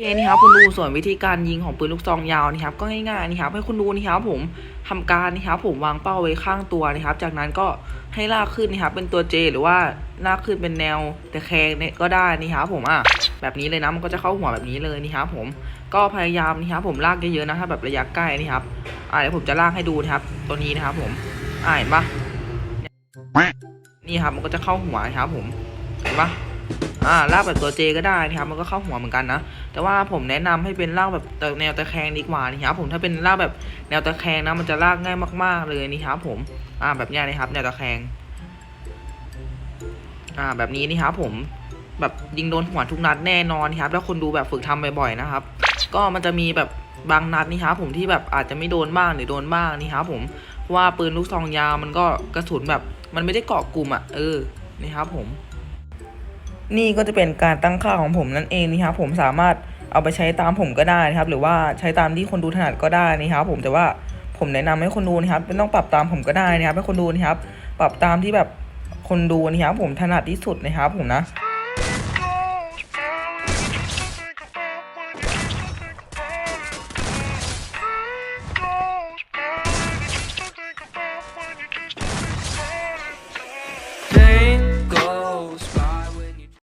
เครับคุณดูส่วนวิธีการยิงของปืนลูกซองยาวนี่ครับก็ง่ายๆนี่ครับให้คุณดูนี่ครับผมทำการนี่ครับผมวางเป้าไว้ข้างตัวนะครับ จากนั้นก็ให้ลากขึ้นนี่ครับเป็นตัว J หรือว่าลากขึ้นเป็นแนวต่แคงเนี่ยก็ได้นี่ครับผมอะแบบนี้เลยนะมันก็จะเข้าหัวแบบนี้เลยนี่ครับผมก็พยายามนี่ครับผมลากเยอะๆนะถ้าแบบระยะใกล้นี่ครับอ่าเดี๋ยวผมจะลากให้ดูนะครับ ตัวนี้นะครับผมอ่าเห็นปะนี่ครับมันก็จะเข้าหัวนะครับผมเห็นปะ อ่าลากแบบตัวเจก็ได้นะครับมันก็เข้าหัวเหมือนกันนะ แต่ว่าผมแนะนำให้เป็นลากแบบแนวตะแคงดีกว่านี่ครับผมถ้าเป็นลากแบบแนวตะแคงนะมันจะลากง่ายมาก ๆเลยนี่ครับผมอ่าแบบนี้นะครับแนวตะแคงอ่าแบบนี้นี่ครับผมแบบยิงโดนหัวทุกนัดแน่นอนครับถ้าคนดูแบบฝึกทำบ่อยๆนะครับ ก็มันจะมีแบบบางนัดนี่ครับผมที่แบบอาจจะไม่โดนบ้างหรือโดนบ้างนี่ครับผมว่าปืนลูกซองยาวมันก็กระสุนแบบมันไม่ได้เกาะกลุ่มอะเออนี่ครับผม นี่ก็จะเป็นการตั้งค่าของผมนั่นเองนะครับผมสามารถเอาไปใช้ตามผมก็ได้นะครับ หรือว่าใช้ตามที่คนดูถนัดก็ได้นะครับ ผมแต่ว่าผมแนะนำให้คนดูนะครับไม่ต้องปรับตามผมก็ได้นะครับให้คนดูนะครับ ปรับตามที่แบบคนดูนะครับผมถนัดที่สุดนะครับผมนะ